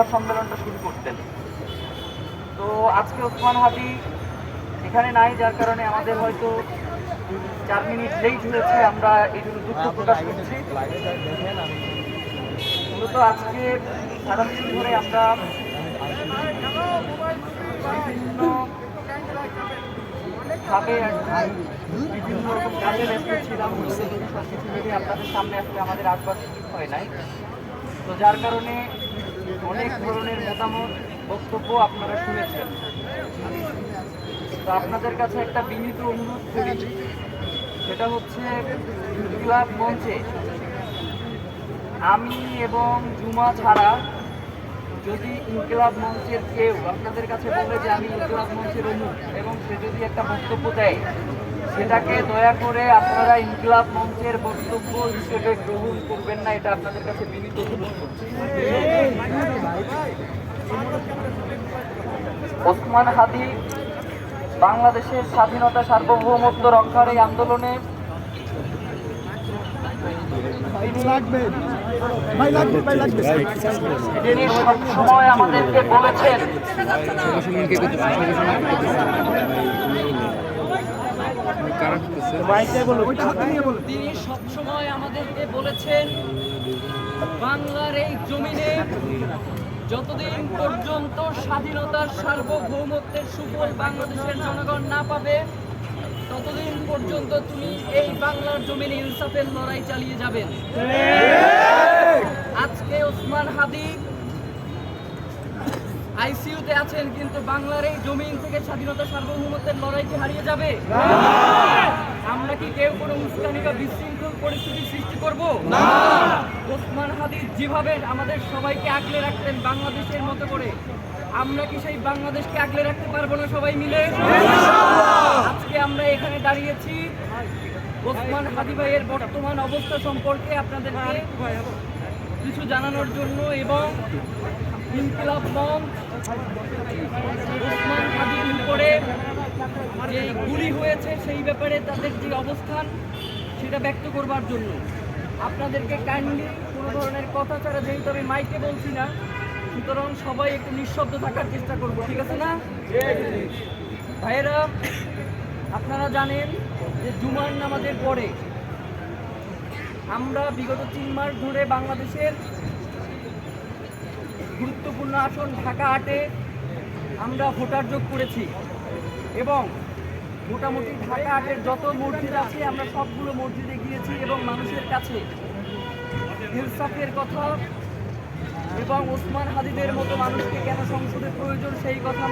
সংবাদ সম্মেলনটা শুরু করতেন। তো আজকে ওসমান হাদি এখানে নাই, যার কারণে আমাদের হয়তো চার মিনিট লেট হয়েছে, আমরা এই জন্য দুঃখ প্রকাশ করছি। মূলত আজকে সারাদিন ধরে আমরা বিভিন্ন বিভিন্ন রকম কাজে ব্যস্ত ছিলাম। কিছু আপনাদের সামনে আসলে আমাদের আসবার হয় নাই। তো যার কারণে অনেক ধরনের মতামত, বক্তব্য আপনারা শুনেছেন। তো আপনাদের কাছে একটা বিনীত অনুরোধ করি, সেটা হচ্ছে ক্লাব মঞ্চে আমি এবং জুমা ছাড়া যদি ইনকিলাব মঞ্চের কেউ, আপনাদের কাছে বলে যে আমি ইনকিলাব মঞ্চের অমুক, এবং সে যদি একটা বক্তব্য দেয় সেটাকে দয়া করে আপনারা ইনকিলাব মঞ্চের বক্তব্য হিসেবে গ্রহণ করবেন না, এটা আপনাদের কাছে বিনীত ওসমান হাদি বাংলাদেশের স্বাধীনতা সার্বভৌমত্ব রক্ষার এই আন্দোলনে সবসময় আমাদেরকে বলেছেন তিনি সবসময় আমাদেরকে বলেছেন বাংলার এই জমিনে যতদিন পর্যন্ত স্বাধীনতার সার্বভৌমত্বের সুফল বাংলাদেশের জনগণ না পাবে ততদিন পর্যন্ত তুমি এই বাংলার জমিনে ইনসাফের লড়াই চালিয়ে যাবেন আজকে ওসমান হাদি আইসিইউতে আছেন কিন্তু বাংলার এই জমিন থেকে স্বাধীনতা সার্বভৌমত্বের লড়াইকে হারিয়ে যাবে। আমরা কি কেউ কোনো উস্কানি বা বিশৃঙ্খল পরিস্থিতি সৃষ্টি করব? না। ওসমান হাদি যেভাবে আমাদের সবাইকে আগলে রাখতেন বাংলাদেশের মতো করে আমরা কি সেই বাংলাদেশকে আগলে রাখতে পারব না সবাই মিলে? আজকে আমরা এখানে দাঁড়িয়েছি। ওসমান হাদি ভাইয়ের বর্তমান অবস্থা সম্পর্কে আপনাদেরকে কিছু জানানোর জন্য এবং ইনকিলাব মঞ্চ সেই ব্যাপারে তাদের যে অবস্থান, সেটা ব্যক্ত করবার জন্য। আপনাদেরকে কাইন্ডলি কোনো ধরনের কথা ছাড়া যেহেতু আমি মাইকে বলছি না, সুতরাং সবাই একটু নিঃশব্দ থাকার চেষ্টা করব, ঠিক আছে না? ভাইয়েরা, আপনারা জানেন যে জুমার নামাজের পরে আমরা বিগত তিন মাস ধরে বাংলাদেশের গুরুত্বপূর্ণ আসন ঢাকা আটে আমরা ভোটার যোগ করেছি এবং মোটামুটি ঢাকা আটের যত মসজিদ আছে, আমরা সবগুলো মসজিদে গিয়েছি এবং মানুষের কাছে ইনসাফের কথা এবং ওসমান হাদিদের মতো মানুষকে কেন সংসদের প্রয়োজন, সেই কথা